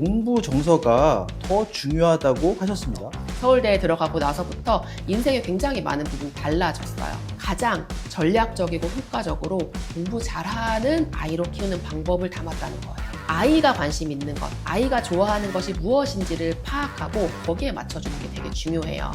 공부 정서가 더 중요하다고 하셨습니다. 서울대에 들어가고 나서부터 인생에 굉장히 많은 부분이 달라졌어요. 가장 전략적이고 효과적으로 공부 잘하는 아이로 키우는 방법을 담았다는 거예요. 아이가 관심 있는 것, 아이가 좋아하는 것이 무엇인지를 파악하고 거기에 맞춰주는 게 되게 중요해요.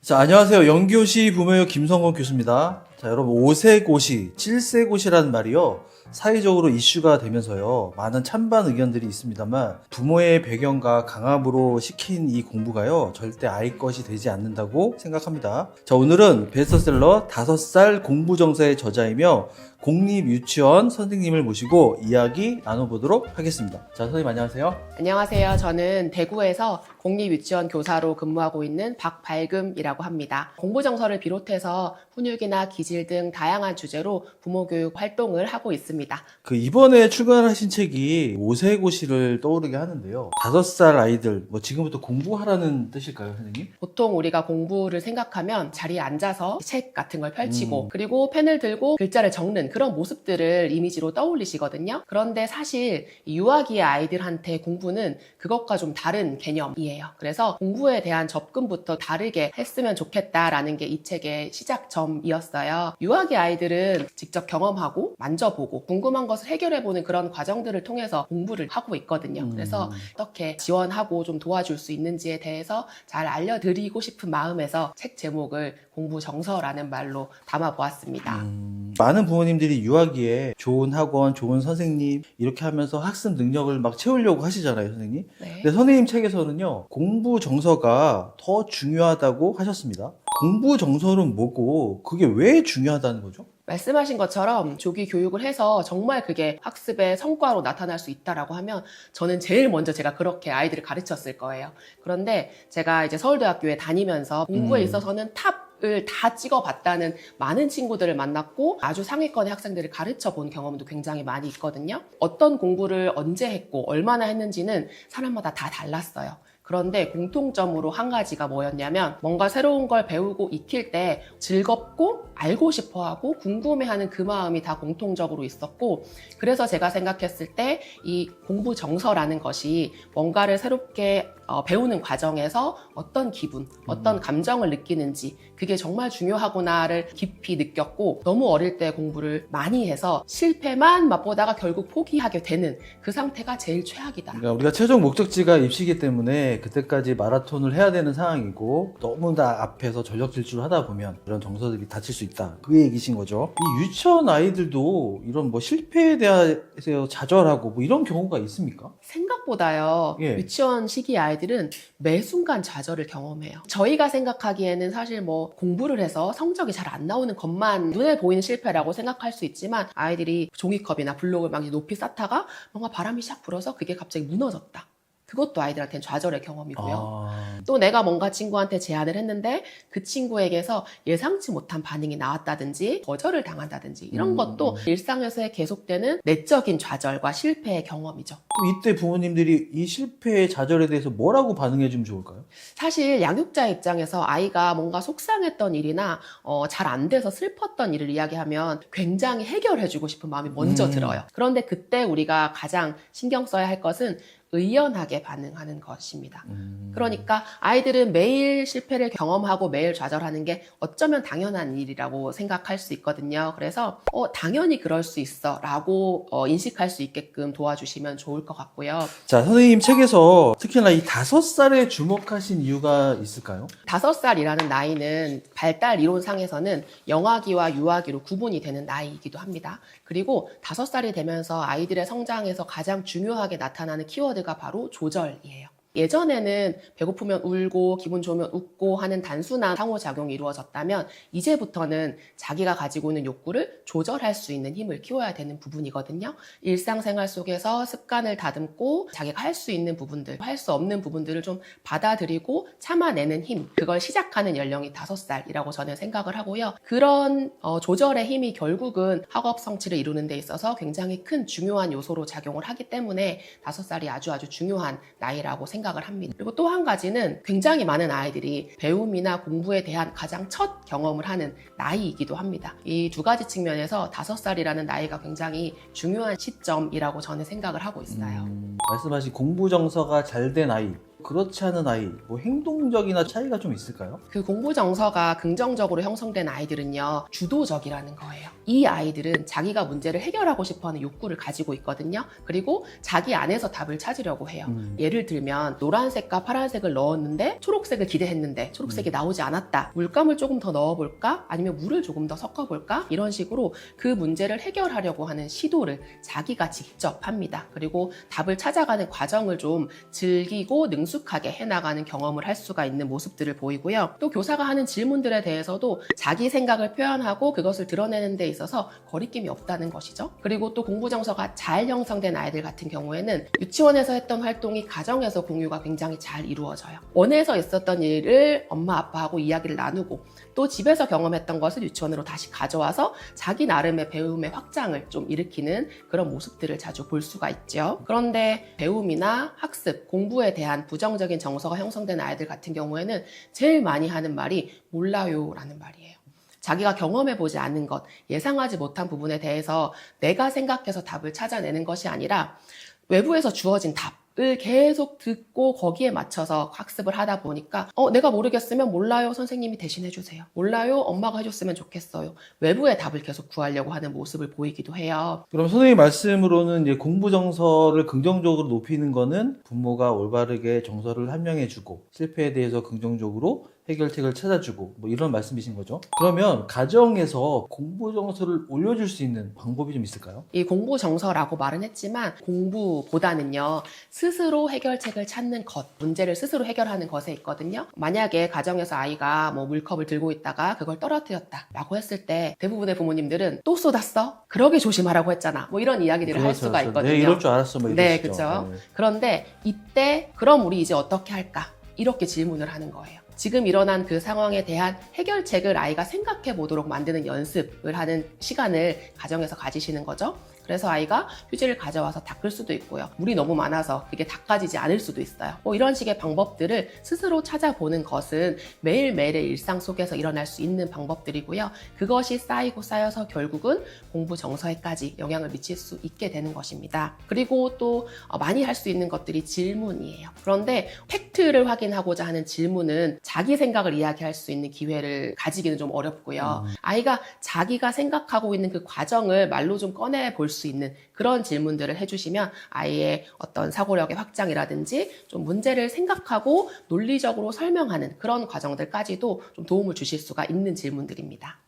자, 안녕하세요. 영교시 부모유 김성건 교수입니다. 자, 여러분, 5세고시, 7세고시라는 말이요. 사회적으로 이슈가 되면서요. 많은 찬반 의견들이 있습니다만 부모의 배경과 강압으로 시킨 이 공부가요. 절대 아이 것이 되지 않는다고 생각합니다. 자, 오늘은 베스트셀러 5살 공부 정서의 저자이며 공립 유치원 선생님을 모시고 이야기 나눠보도록 하겠습니다. 자, 선생님 안녕하세요. 안녕하세요. 저는 대구에서 공립유치원 교사로 근무하고 있는 박발금이라고 합니다. 공부정서를 비롯해서 훈육이나 기질 등 다양한 주제로 부모 교육 활동을 하고 있습니다. 그 이번에 출간하신 책이 5세고시를 떠오르게 하는데요. 5살 아이들 뭐 지금부터 공부하라는 뜻일까요, 선생님? 보통 우리가 공부를 생각하면 자리에 앉아서 책 같은 걸 펼치고 음. 그리고 펜을 들고 글자를 적는 그런 모습들을 이미지로 떠올리시거든요. 그런데 사실 이 유아기의 아이들한테 공부는 그것과 좀 다른 개념이에요. 그래서 공부에 대한 접근부터 다르게 했으면 좋겠다라는 게 이 책의 시작점이었어요. 유아기 아이들은 직접 경험하고 만져보고 궁금한 것을 해결해보는 그런 과정들을 통해서 공부를 하고 있거든요. 음. 그래서 어떻게 지원하고 좀 도와줄 수 있는지에 대해서 잘 알려드리고 싶은 마음에서 책 제목을 공부 정서라는 말로 담아보았습니다. 음, 많은 부모님들이 유아기에 좋은 학원, 좋은 선생님 이렇게 하면서 학습 능력을 막 채우려고 하시잖아요, 선생님. 네. 근데 선생님 책에서는요, 공부 정서가 더 중요하다고 하셨습니다. 공부 정서는 뭐고, 그게 왜 중요하다는 거죠? 말씀하신 것처럼 조기 교육을 해서 정말 그게 학습의 성과로 나타날 수 있다라고 하면 저는 제일 먼저 제가 그렇게 아이들을 가르쳤을 거예요. 그런데 제가 이제 서울대학교에 다니면서 공부에 음. 있어서는 탑을 다 찍어봤다는 많은 친구들을 만났고 아주 상위권의 학생들을 가르쳐 본 경험도 굉장히 많이 있거든요. 어떤 공부를 언제 했고 얼마나 했는지는 사람마다 다 달랐어요. 그런데 공통점으로 한 가지가 뭐였냐면 뭔가 새로운 걸 배우고 익힐 때 즐겁고 알고 싶어 하고 궁금해하는 그 마음이 다 공통적으로 있었고 그래서 제가 생각했을 때 이 공부 정서라는 것이 뭔가를 새롭게 어, 배우는 과정에서 어떤 기분, 어떤 감정을 느끼는지 그게 정말 중요하구나를 깊이 느꼈고 너무 어릴 때 공부를 많이 해서 실패만 맛보다가 결국 포기하게 되는 그 상태가 제일 최악이다. 그러니까 우리가 최종 목적지가 입시기 때문에 그때까지 마라톤을 해야 되는 상황이고 너무 나 앞에서 전력 질주를 하다 보면 이런 정서들이 다칠 수 있다. 그 얘기신 거죠. 이 유치원 아이들도 이런 뭐 실패에 대해서 좌절하고 뭐 이런 경우가 있습니까? 생각보다요 예. 유치원 시기 아이 들은 매 순간 좌절을 경험해요. 저희가 생각하기에는 사실 뭐 공부를 해서 성적이 잘 안 나오는 것만 눈에 보이는 실패라고 생각할 수 있지만 아이들이 종이컵이나 블록을 막 높이 쌓다가 뭔가 바람이 샥 불어서 그게 갑자기 무너졌다. 그것도 아이들한테는 좌절의 경험이고요. 아, 또 내가 뭔가 친구한테 제안을 했는데 그 친구에게서 예상치 못한 반응이 나왔다든지 거절을 당한다든지 이런 음, 것도 일상에서의 계속되는 내적인 좌절과 실패의 경험이죠. 이때 부모님들이 이 실패의 좌절에 대해서 뭐라고 반응해 주면 좋을까요? 사실 양육자 입장에서 아이가 뭔가 속상했던 일이나 어, 잘 안 돼서 슬펐던 일을 이야기하면 굉장히 해결해 주고 싶은 마음이 먼저 음. 들어요. 그런데 그때 우리가 가장 신경 써야 할 것은 의연하게 반응하는 것입니다. 음, 그러니까 아이들은 매일 실패를 경험하고 매일 좌절하는 게 어쩌면 당연한 일이라고 생각할 수 있거든요. 그래서 어, 당연히 그럴 수 있어 라고 어, 인식할 수 있게끔 도와주시면 좋을 것 같고요. 자, 선생님 책에서 특히나 이 다섯 살에 주목하신 이유가 있을까요? 다섯 살이라는 나이는 발달 이론상에서는 영아기와 유아기로 구분이 되는 나이이기도 합니다. 그리고 다섯 살이 되면서 아이들의 성장에서 가장 중요하게 나타나는 키워드 가 바로 조절이에요. 예전에는 배고프면 울고 기분 좋으면 웃고 하는 단순한 상호작용이 이루어졌다면 이제부터는 자기가 가지고 있는 욕구를 조절할 수 있는 힘을 키워야 되는 부분이거든요. 일상생활 속에서 습관을 다듬고 자기가 할 수 있는 부분들, 할 수 없는 부분들을 좀 받아들이고 참아내는 힘, 그걸 시작하는 연령이 다섯 살이라고 저는 생각을 하고요. 그런 어, 조절의 힘이 결국은 학업 성취를 이루는 데 있어서 굉장히 큰 중요한 요소로 작용을 하기 때문에 다섯 살이 아주 아주 중요한 나이라고 생각합니다. 생각을 합니다. 그리고 또 한 가지는 굉장히 많은 아이들이 배움이나 공부에 대한 가장 첫 경험을 하는 나이이기도 합니다. 이 두 가지 측면에서 다섯 살이라는 나이가 굉장히 중요한 시점이라고 저는 생각을 하고 있어요. 음, 말씀하신 공부 정서가 잘 된 아이, 그렇지 않은 아이, 뭐 행동적이나 차이가 좀 있을까요? 그 공부 정서가 긍정적으로 형성된 아이들은요, 주도적이라는 거예요. 이 아이들은 자기가 문제를 해결하고 싶어 하는 욕구를 가지고 있거든요. 그리고 자기 안에서 답을 찾으려고 해요. 음. 예를 들면 노란색과 파란색을 넣었는데 초록색을 기대했는데 초록색이 음. 나오지 않았다. 물감을 조금 더 넣어볼까? 아니면 물을 조금 더 섞어볼까? 이런 식으로 그 문제를 해결하려고 하는 시도를 자기가 직접 합니다. 그리고 답을 찾아가는 과정을 좀 즐기고 능숙 하게 해나가는 경험을 할 수가 있는 모습들을 보이고요. 또 교사가 하는 질문들에 대해서도 자기 생각을 표현하고 그것을 드러내는 데 있어서 거리낌이 없다는 것이죠. 그리고 또 공부 정서가 잘 형성된 아이들 같은 경우에는 유치원에서 했던 활동이 가정에서 공유가 굉장히 잘 이루어져요. 원에서 있었던 일을 엄마 아빠하고 이야기를 나누고 또 집에서 경험했던 것을 유치원으로 다시 가져와서 자기 나름의 배움의 확장을 좀 일으키는 그런 모습들을 자주 볼 수가 있죠. 그런데 배움이나 학습, 공부에 대한 부정적인 정서가 형성된 아이들 같은 경우에는 제일 많이 하는 말이 몰라요라는 말이에요. 자기가 경험해 보지 않은 것, 예상하지 못한 부분에 대해서 내가 생각해서 답을 찾아내는 것이 아니라 외부에서 주어진 답 을 계속 듣고 거기에 맞춰서 학습을 하다 보니까 어 내가 모르겠으면 몰라요 선생님이 대신해 주세요. 몰라요 엄마가 해줬으면 좋겠어요. 외부의 답을 계속 구하려고 하는 모습을 보이기도 해요. 그럼 선생님 말씀으로는 이제 공부 정서를 긍정적으로 높이는 거는 부모가 올바르게 정서를 한명해주고 실패에 대해서 긍정적으로 해결책을 찾아주고 뭐 이런 말씀이신 거죠. 그러면 가정에서 공부 정서를 올려줄 수 있는 방법이 좀 있을까요? 이 공부 정서라고 말은 했지만 공부보다는요 스스로 해결책을 찾는 것 문제를 스스로 해결하는 것에 있거든요 만약에 가정에서 아이가 뭐 물컵을 들고 있다가 그걸 떨어뜨렸다 라고 했을 때 대부분의 부모님들은 또 쏟았어? 그러게 조심하라고 했잖아 뭐 이런 이야기들을 할 수가 그렇죠. 있거든요 네, 이럴 줄 알았어. 뭐 네, 이러시죠. 그쵸. 네. 그런데 이때 그럼 우리 이제 어떻게 할까? 이렇게 질문을 하는 거예요. 지금 일어난 그 상황에 대한 해결책을 아이가 생각해 보도록 만드는 연습을 하는 시간을 가정에서 가지시는 거죠. 그래서 아이가 휴지를 가져와서 닦을 수도 있고요. 물이 너무 많아서 그게 닦아지지 않을 수도 있어요. 뭐 이런 식의 방법들을 스스로 찾아보는 것은 매일매일의 일상 속에서 일어날 수 있는 방법들이고요. 그것이 쌓이고 쌓여서 결국은 공부 정서에까지 영향을 미칠 수 있게 되는 것입니다. 그리고 또 어, 많이 할 수 있는 것들이 질문이에요. 그런데 팩트를 확인하고자 하는 질문은 자기 생각을 이야기할 수 있는 기회를 가지기는 좀 어렵고요. 음. 아이가 자기가 생각하고 있는 그 과정을 말로 좀 꺼내 볼수 있는 그런 질문들을 해주시면 아이의 어떤 사고력의 확장이라든지 좀 문제를 생각하고 논리적으로 설명하는 그런 과정들까지도 좀 도움을 주실 수가 있는 질문들입니다.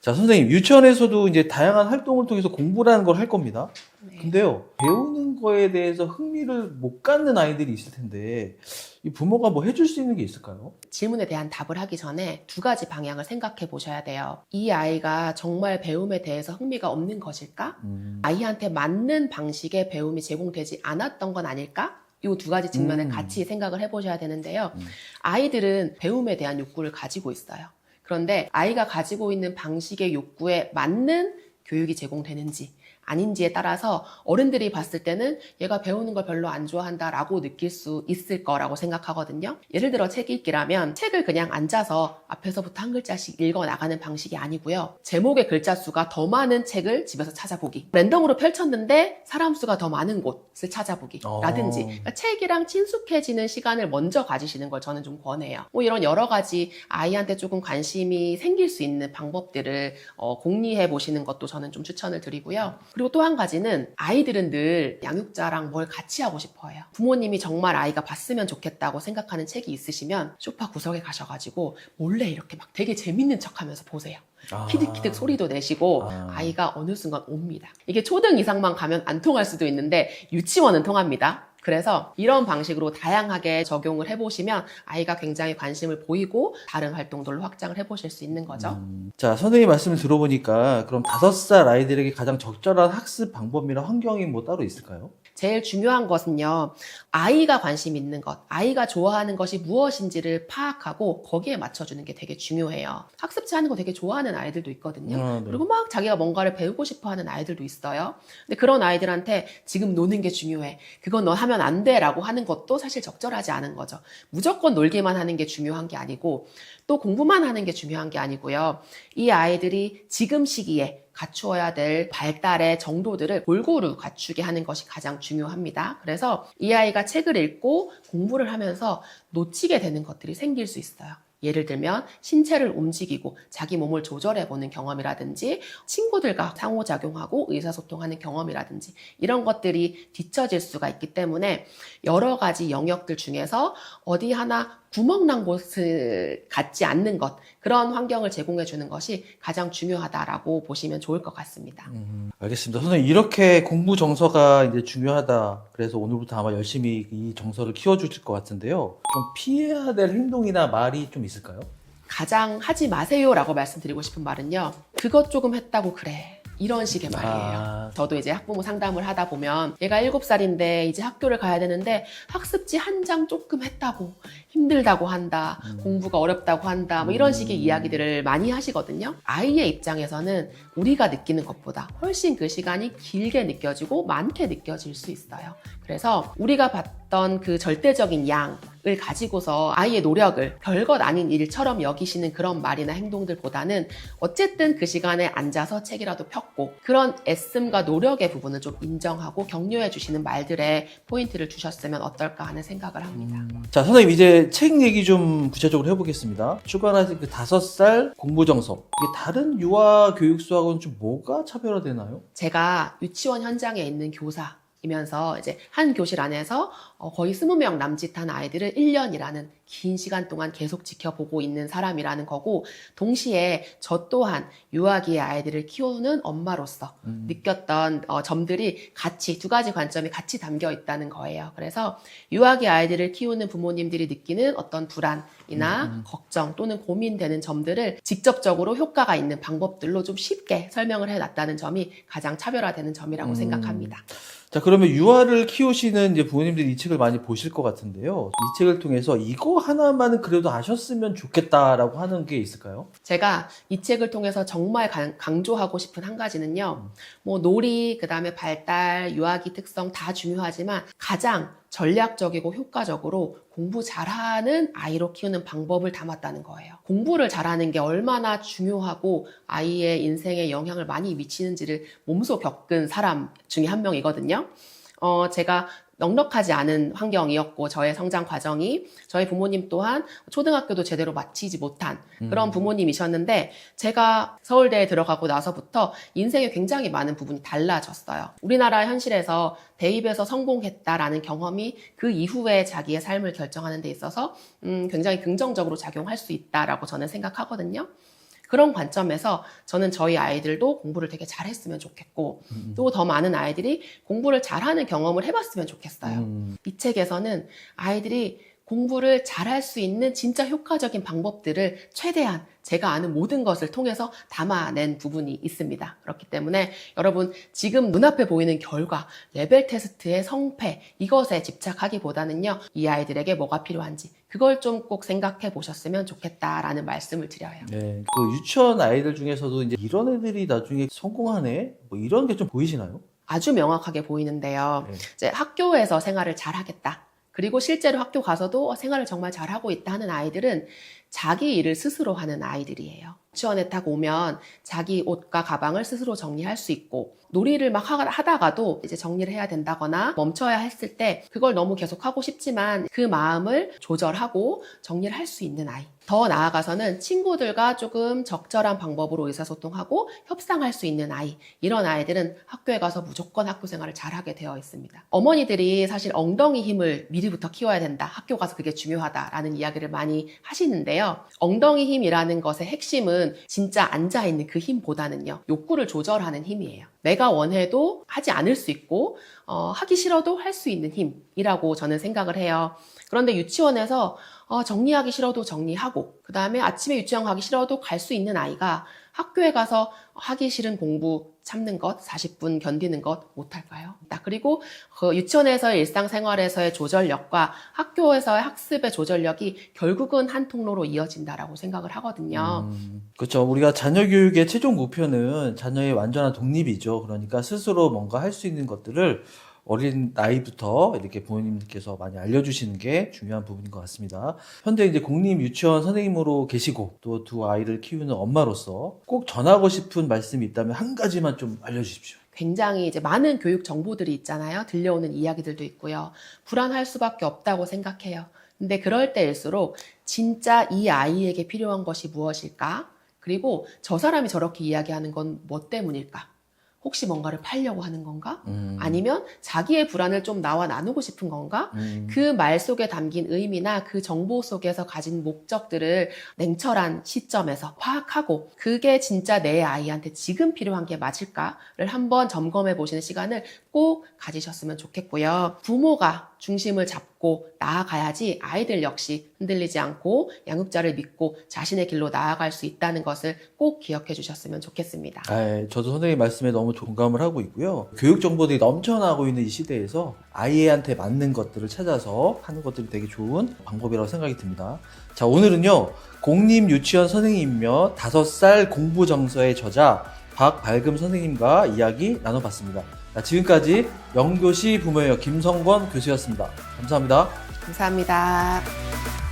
자, 선생님, 유치원에서도 이제 다양한 활동을 통해서 공부라는 걸 할 겁니다. 네. 근데요, 배우는 거에 대해서 흥미를 못 갖는 아이들이 있을 텐데, 이 부모가 뭐 해줄 수 있는 게 있을까요? 질문에 대한 답을 하기 전에 두 가지 방향을 생각해 보셔야 돼요. 이 아이가 정말 배움에 대해서 흥미가 없는 것일까? 음, 아이한테 맞는 방식의 배움이 제공되지 않았던 건 아닐까? 이두 가지 측면을 음. 같이 생각을 해보셔야 되는데요. 음. 아이들은 배움에 대한 욕구를 가지고 있어요. 그런데 아이가 가지고 있는 방식의 욕구에 맞는 교육이 제공되는지 아닌지에 따라서 어른들이 봤을 때는 얘가 배우는 걸 별로 안 좋아한다 라고 느낄 수 있을 거라고 생각하거든요. 예를 들어 책 읽기라면 책을 그냥 앉아서 앞에서부터 한 글자씩 읽어 나가는 방식이 아니고요. 제목의 글자 수가 더 많은 책을 집에서 찾아보기. 랜덤으로 펼쳤는데 사람 수가 더 많은 곳을 찾아보기. 어. 라든지 그러니까 책이랑 친숙해지는 시간을 먼저 가지시는 걸 저는 좀 권해요. 뭐 이런 여러 가지 아이한테 조금 관심이 생길 수 있는 방법들을 어, 공리해 보시는 것도 저는 좀 추천을 드리고요. 그리고 또 한 가지는 아이들은 늘 양육자랑 뭘 같이 하고 싶어 해요. 부모님이 정말 아이가 봤으면 좋겠다고 생각하는 책이 있으시면 소파 구석에 가셔가지고 몰래 이렇게 막 되게 재밌는 척 하면서 보세요. 아. 키득키득 소리도 내시고 아. 아이가 어느 순간 옵니다. 이게 초등 이상만 가면 안 통할 수도 있는데 유치원은 통합니다. 그래서 이런 방식으로 다양하게 적용을 해보시면 아이가 굉장히 관심을 보이고 다른 활동들로 확장을 해보실 수 있는 거죠. 음, 자, 선생님 말씀을 들어보니까 그럼 다섯 살 아이들에게 가장 적절한 학습 방법이나 환경이 뭐 따로 있을까요? 제일 중요한 것은요, 아이가 관심 있는 것, 아이가 좋아하는 것이 무엇인지를 파악하고 거기에 맞춰주는 게 되게 중요해요. 학습지 하는 거 되게 좋아하는 아이들도 있거든요. 아, 네. 그리고 막 자기가 뭔가를 배우고 싶어 하는 아이들도 있어요. 근데 그런 아이들한테 지금 노는 게 중요해. 그건 너 하면 안 돼. 라고 하는 것도 사실 적절하지 않은 거죠. 무조건 놀기만 하는 게 중요한 게 아니고 또 공부만 하는 게 중요한 게 아니고요. 이 아이들이 지금 시기에 갖추어야 될 발달의 정도들을 골고루 갖추게 하는 것이 가장 중요합니다. 그래서 이 아이가 책을 읽고 공부를 하면서 놓치게 되는 것들이 생길 수 있어요. 예를 들면 신체를 움직이고 자기 몸을 조절해 보는 경험이라든지 친구들과 상호작용하고 의사소통하는 경험이라든지 이런 것들이 뒤처질 수가 있기 때문에 여러 가지 영역들 중에서 어디 하나 구멍난 곳을 갖지 않는 것 그런 환경을 제공해 주는 것이 가장 중요하다라고 보시면 좋을 것 같습니다. 음, 알겠습니다. 선생님, 이렇게 공부 정서가 이제 중요하다. 그래서 오늘부터 아마 열심히 이 정서를 키워주실 것 같은데요. 좀 피해야 될 행동이나 말이 좀 있을까요? 가장 하지 마세요라고 말씀드리고 싶은 말은요. 그것 조금 했다고 그래. 이런 식의 말이에요. 아. 저도 이제 학부모 상담을 하다 보면 얘가 7살인데 이제 학교를 가야 되는데 학습지 한 장 조금 했다고 힘들다고 한다. 공부가 어렵다고 한다. 뭐 이런 식의 음. 이야기들을 많이 하시거든요. 아이의 입장에서는 우리가 느끼는 것보다 훨씬 그 시간이 길게 느껴지고 많게 느껴질 수 있어요. 그래서 우리가 봤던 그 절대적인 양을 가지고서 아이의 노력을 별것 아닌 일처럼 여기시는 그런 말이나 행동들보다는 어쨌든 그 시간에 앉아서 책이라도 폈고 그런 애씀과 노력의 부분을 좀 인정하고 격려해 주시는 말들에 포인트를 주셨으면 어떨까 하는 생각을 합니다. 자, 선생님, 이제 책 얘기 좀 구체적으로 해보겠습니다. 출간하신 그 다섯 살 공부 정서. 이게 다른 유아 교육수하고는 좀 뭐가 차별화되나요? 제가 유치원 현장에 있는 교사 이면서 이제 한 교실 안에서 어, 거의 20명 남짓한 아이들을 1년이라는 긴 시간 동안 계속 지켜보고 있는 사람이라는 거고 동시에 저 또한 유아기의 아이들을 키우는 엄마로서 음. 느꼈던 어, 점들이 같이 두 가지 관점이 같이 담겨 있다는 거예요. 그래서 유아기 아이들을 키우는 부모님들이 느끼는 어떤 불안이나 음, 음. 걱정 또는 고민되는 점들을 직접적으로 효과가 있는 방법들로 좀 쉽게 설명을 해 놨다는 점이 가장 차별화되는 점이라고 음. 생각합니다. 자, 그러면 유아를 키우시는 이제 부모님들이 이 책을 많이 보실 것 같은데요. 이 책을 통해서 이거 하나만은 그래도 아셨으면 좋겠다라고 하는 게 있을까요? 제가 이 책을 통해서 정말 강- 강조하고 싶은 한 가지는요. 뭐 놀이, 그 다음에 발달, 유아기 특성 다 중요하지만 가장 전략적이고 효과적으로 공부 잘하는 아이로 키우는 방법을 담았다는 거예요. 공부를 잘하는 게 얼마나 중요하고 아이의 인생에 영향을 많이 미치는지를 몸소 겪은 사람 중에 한 명이거든요. 어, 제가 넉넉하지 않은 환경이었고 저의 성장 과정이 저희 부모님 또한 초등학교도 제대로 마치지 못한 그런 부모님이셨는데 제가 서울대에 들어가고 나서부터 인생에 굉장히 많은 부분이 달라졌어요. 우리나라 현실에서 대입에서 성공했다라는 경험이 그 이후에 자기의 삶을 결정하는 데 있어서 음, 굉장히 긍정적으로 작용할 수 있다라고 저는 생각하거든요. 그런 관점에서 저는 저희 아이들도 공부를 되게 잘했으면 좋겠고 또더 많은 아이들이 공부를 잘하는 경험을 해봤으면 좋겠어요. 음, 이 책에서는 아이들이 공부를 잘할 수 있는 진짜 효과적인 방법들을 최대한 제가 아는 모든 것을 통해서 담아낸 부분이 있습니다. 그렇기 때문에 여러분 지금 눈앞에 보이는 결과, 레벨 테스트의 성패 이것에 집착하기보다는요. 이 아이들에게 뭐가 필요한지 그걸 좀 꼭 생각해 보셨으면 좋겠다라는 말씀을 드려요. 네. 그 유치원 아이들 중에서도 이제 이런 애들이 나중에 성공하네? 뭐 이런 게 좀 보이시나요? 아주 명확하게 보이는데요. 네. 이제 학교에서 생활을 잘 하겠다. 그리고 실제로 학교 가서도 어, 생활을 정말 잘하고 있다 하는 아이들은 자기 일을 스스로 하는 아이들이에요. 유치원에 딱 오면 자기 옷과 가방을 스스로 정리할 수 있고 놀이를 막 하- 하다가도 이제 정리를 해야 된다거나 멈춰야 했을 때 그걸 너무 계속 하고 싶지만 그 마음을 조절하고 정리를 할 수 있는 아이. 더 나아가서는 친구들과 조금 적절한 방법으로 의사소통하고 협상할 수 있는 아이. 이런 아이들은 학교에 가서 무조건 학교 생활을 잘하게 되어 있습니다. 어머니들이 사실 엉덩이 힘을 미리부터 키워야 된다. 학교 가서 그게 중요하다라는 이야기를 많이 하시는데 요. 엉덩이 힘이라는 것의 핵심은 진짜 앉아있는 그 힘보다는요. 욕구를 조절하는 힘이에요. 내가 원해도 하지 않을 수 있고, 어, 하기 싫어도 할 수 있는 힘이라고 저는 생각을 해요. 그런데 유치원에서 어, 정리하기 싫어도 정리하고, 그 다음에 아침에 유치원 가기 싫어도 갈 수 있는 아이가 학교에 가서 하기 싫은 공부 참는 것, 40분 견디는 것 못할까요? 나 그리고 그 유치원에서의 일상생활에서의 조절력과 학교에서의 학습의 조절력이 결국은 한 통로로 이어진다라고 생각을 하거든요. 음, 그렇죠. 우리가 자녀 교육의 최종 목표는 자녀의 완전한 독립이죠. 그러니까 스스로 뭔가 할 수 있는 것들을 어린 나이부터 이렇게 부모님께서 많이 알려주시는 게 중요한 부분인 것 같습니다. 현재 이제 공립 유치원 선생님으로 계시고 또 두 아이를 키우는 엄마로서 꼭 전하고 싶은 말씀이 있다면 한 가지만 좀 알려주십시오. 굉장히 이제 많은 교육 정보들이 있잖아요. 들려오는 이야기들도 있고요. 불안할 수밖에 없다고 생각해요. 근데 그럴 때일수록 진짜 이 아이에게 필요한 것이 무엇일까? 그리고 저 사람이 저렇게 이야기하는 건 뭐 때문일까? 혹시 뭔가를 팔려고 하는 건가? 음, 아니면 자기의 불안을 좀 나와 나누고 싶은 건가? 음, 그말 속에 담긴 의미나 그 정보 속에서 가진 목적들을 냉철한 시점에서 파악하고 그게 진짜 내 아이한테 지금 필요한 게 맞을까를 한번 점검해 보시는 시간을 꼭 가지셨으면 좋겠고요. 부모가 중심을 잡고 나아가야지 아이들 역시 흔들리지 않고 양육자를 믿고 자신의 길로 나아갈 수 있다는 것을 꼭 기억해 주셨으면 좋겠습니다. 아, 저도 선생님 말씀에 너무 공감을 하고 있고요. 교육 정보들이 넘쳐나고 있는 이 시대에서 아이한테 맞는 것들을 찾아서 하는 것들이 되게 좋은 방법이라고 생각이 듭니다. 자, 오늘은요, 공립 유치원 선생님이며 다섯 살 공부 정서의 저자 박발금 선생님과 이야기 나눠봤습니다. 자, 지금까지 영교시 부모예요 김성권 교수였습니다. 감사합니다. 감사합니다.